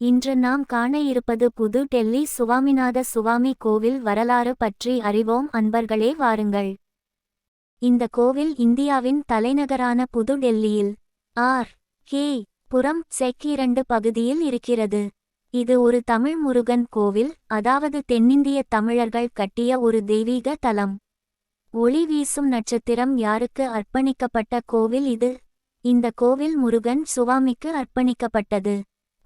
இன்று நாம் காண இருப்பது புது டெல்லி சுவாமிநாத சுவாமி கோவில் வரலாறு பற்றி அறிவோம். அன்பர்களே வாருங்கள். இந்த கோவில் இந்தியாவின் தலைநகரான புது டெல்லியில் ஆர். கே. புறம் செக் இரண்டு பகுதியில் இருக்கிறது. இது ஒரு தமிழ் முருகன் கோவில் அதாவது தென்னிந்திய தமிழர்கள் கட்டிய ஒரு தெய்வீக தலம். ஒளி வீசும் நட்சத்திரம் யாருக்கு அர்ப்பணிக்கப்பட்ட கோவில் இது? இந்த கோவில் முருகன் சுவாமிக்கு அர்ப்பணிக்கப்பட்டது.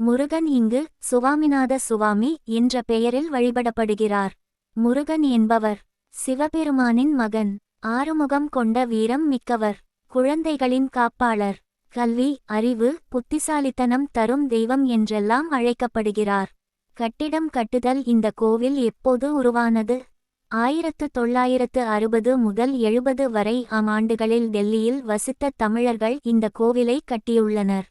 முருகன் இங்கு சுவாமிநாத சுவாமி என்ற பெயரில் வழிபடப்படுகிறார். முருகன் என்பவர் சிவபெருமானின் மகன் ஆறுமுகம் கொண்ட வீரம் மிக்கவர் குழந்தைகளின் காப்பாளர் கல்வி அறிவு புத்திசாலித்தனம் தரும் தெய்வம் என்றெல்லாம் அழைக்கப்படுகிறார். கட்டிடம் கட்டுதல் இந்த கோவில் எப்போது உருவானது? ஆயிரத்து தொள்ளாயிரத்து அறுபது முதல் எழுபது வரை ஆம் ஆண்டுகளில் டெல்லியில் வசித்த தமிழர்கள் இந்த கோவிலை கட்டியுள்ளனர்.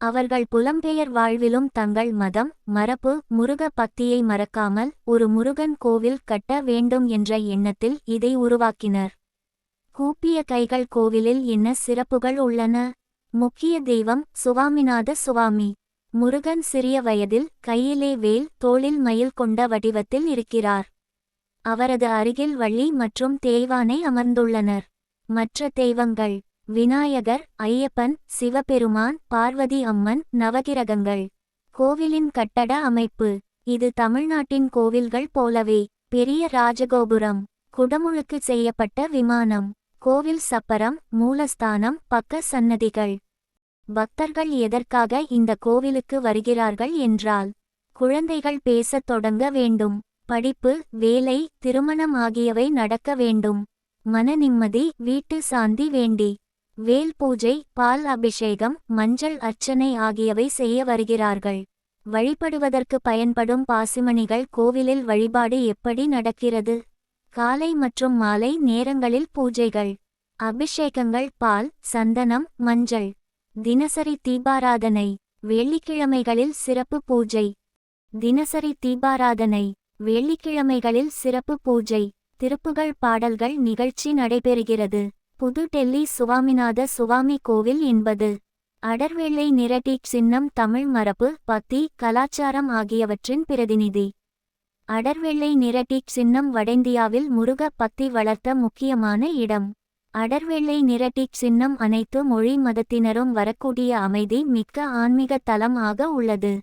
அவர்கள் புலம்பெயர் வாழ்விலும் தங்கள் மதம் மரபு முருக பக்தியை மறக்காமல் ஒரு முருகன் கோவில் கட்ட வேண்டும் என்ற எண்ணத்தில் இதை உருவாக்கினர். கூப்பிய கைகள் கோவிலில் என்ன சிறப்புகள் உள்ளன? முக்கிய தெய்வம் சுவாமிநாத சுவாமி. முருகன் சிறிய வயதில் கையிலே வேல் தோளில் மயில் கொண்ட வடிவத்தில் இருக்கிறார். அவரது அருகில் வள்ளி மற்றும் தேய்வானை அமர்ந்துள்ளனர். மற்ற தெய்வங்கள். விநாயகர் ஐயப்பன் சிவபெருமான் பார்வதி அம்மன் நவகிரகங்கள். கோவிலின் கட்டட அமைப்பு. இது தமிழ்நாட்டின் கோவில்கள் போலவே பெரிய ராஜகோபுரம். குடமுழுக்கு செய்யப்பட்ட விமானம். கோவில் சப்பரம் மூலஸ்தானம் பக்க சன்னதிகள். பக்தர்கள் எதற்காக இந்த கோவிலுக்கு வருகிறார்கள் என்றால் குழந்தைகள் பேசத் தொடங்க வேண்டும். படிப்பு வேலை திருமணம் ஆகியவை நடக்க வேண்டும். மன நிம்மதி வீட்டு சாந்தி வேண்டி. வேல் பூஜை பால் அபிஷேகம் மஞ்சள் அர்ச்சனை ஆகியவை செய்ய வருகிறார்கள். வழிபடுவதற்கு பயன்படும் பாசிமணிகள் கோவிலில் வழிபாடு எப்படி நடக்கிறது? காலை மற்றும் மாலை நேரங்களில் பூஜைகள். அபிஷேகங்கள் பால் சந்தனம் மஞ்சள். தினசரி தீபாராதனை. வெள்ளிக்கிழமைகளில் சிறப்பு பூஜை. தினசரி தீபாராதனை. வெள்ளிக்கிழமைகளில் சிறப்பு பூஜை. திருப்புகழ் பாடல்கள் நிகழ்ச்சி நடைபெறுகிறது. புது டெல்லி சுவாமிநாத சுவாமி கோவில் என்பது அடர்வெள்ளை நிரட்டி சின்னம் தமிழ் மரபு பக்தி கலாச்சாரம் ஆகியவற்றின் பிரதிநிதி. அடர்வெள்ளை நிரட்டி சின்னம் வடஇந்தியாவில் முருக பக்தி வளர்த்த முக்கியமான இடம். அடர்வெள்ளை நிரட்டி சின்னம் அனைத்து மொழி மதத்தினரும் வரக்கூடிய அமைதி மிக்க ஆன்மீக தலம் ஆக உள்ளது.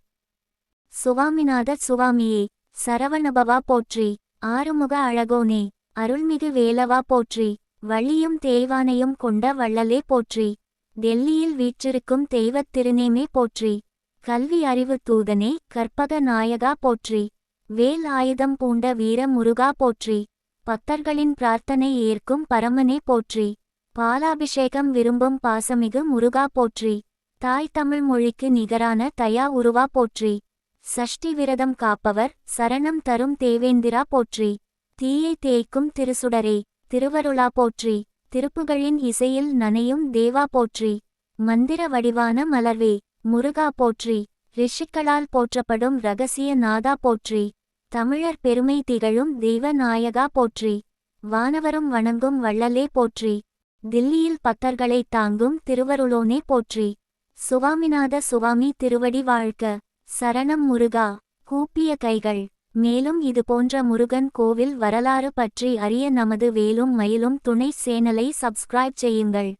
சுவாமிநாத சுவாமியே சரவணபவா போற்றி ஆறுமுக அழகோனே அருள்மிகு வேலவா போற்றி வள்ளியும் தேய்வானையும் கொண்ட வள்ளலே போற்றி. டெல்லியில் வீற்றிருக்கும் தெய்வத் திருநேமே போற்றி. கல்வி அறிவு தூதனே கற்பக நாயகா போற்றி. வேல் ஆயுதம் பூண்ட வீர முருகா போற்றி. பக்தர்களின் பிரார்த்தனை ஏற்கும் பரமனே போற்றி. பாலாபிஷேகம் விரும்பும் பாசமிகு முருகா போற்றி. தாய் தமிழ் மொழிக்கு நிகரான தயா உருவா போற்றி. சஷ்டி விரதம் காப்பவர் சரணம் தரும் தேவேந்திரா போற்றி. தீயை தேய்க்கும் திருசுடரே. திருவருளா போற்றி. திருப்புகளின் இசையில் நனையும் தேவா போற்றி. மந்திர வடிவான மலர்வே முருகா போற்றி. ரிஷிக்களால் போற்றப்படும் ரகசிய நாதா போற்றி. தமிழர் பெருமை திகழும் தெய்வ நாயகா போற்றி. வானவரும் வணங்கும் வள்ளலே போற்றி. தில்லியில் பத்தர்களை தாங்கும் திருவருளோனே போற்றி. சுவாமிநாத சுவாமி திருவடி வாழ்க்க சரணம் முருகா. கூப்பிய கைகள். மேலும் இது போன்ற முருகன் கோவில் வரலாறு பற்றி அறிய நமது வேலும் மயிலும் துணை சேனலை சப்ஸ்கிரைப் செய்யுங்கள்.